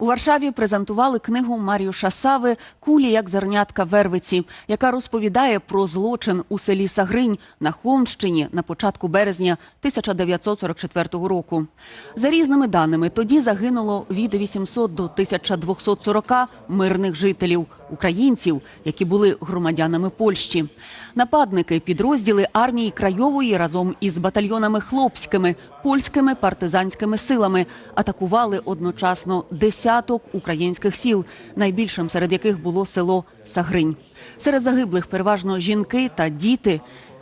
У Варшаві презентували книгу Маріуша Сави Кулі як зернятка Вервиці, яка розповідає про злочин у селі Сагринь на Холмщині на початку березня 1944 року. За різними даними, тоді загинуло від 800 до 1240 мирних жителів українців, які були громадянами Польщі. Нападники підрозділи армії Крайової разом із батальйонами хлопськими польськими партизанськими силами атакували одночасно десяток українських сіл, найбільшим серед яких було село Сагринь. Серед загиблих переважно жінки та діти.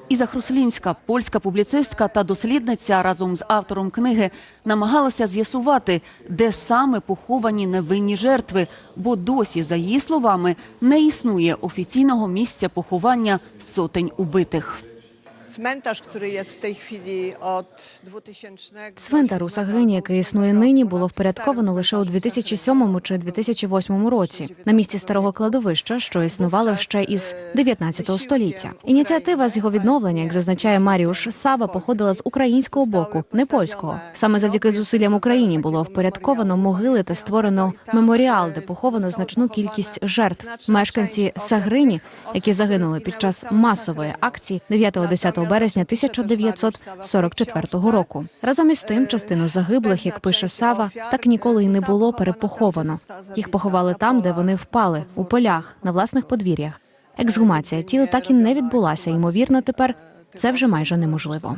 Іза Хруслінська, польська публіцистка та дослідниця разом з автором книги намагалася з'ясувати, де саме поховані невинні жертви, бо досі, за її словами, не існує офіційного місця поховання сотень убитих. Cmentarz, który jest w tej chwili od 2000... Цвинтар у Сагрині, який існує нині, було впорядковано лише у 2007 чи 2008 році на місці старого кладовища, що існувало ще із 19 століття. Ініціатива з його відновлення, як зазначає Маріуш Сава, походила з українського боку, не польського. Саме завдяки зусиллям Україні було впорядковано могили та створено меморіал, де поховано значну кількість жертв. Мешканці Сагрині, які загинули під час масової акції 9-10 березня 1944 року. Разом із тим, частину загиблих, як пише Сава, так ніколи й не було перепоховано. Їх поховали там, де вони впали, у полях, на власних подвір'ях. Ексгумація тіл так і не відбулася. Ймовірно, тепер це вже майже неможливо.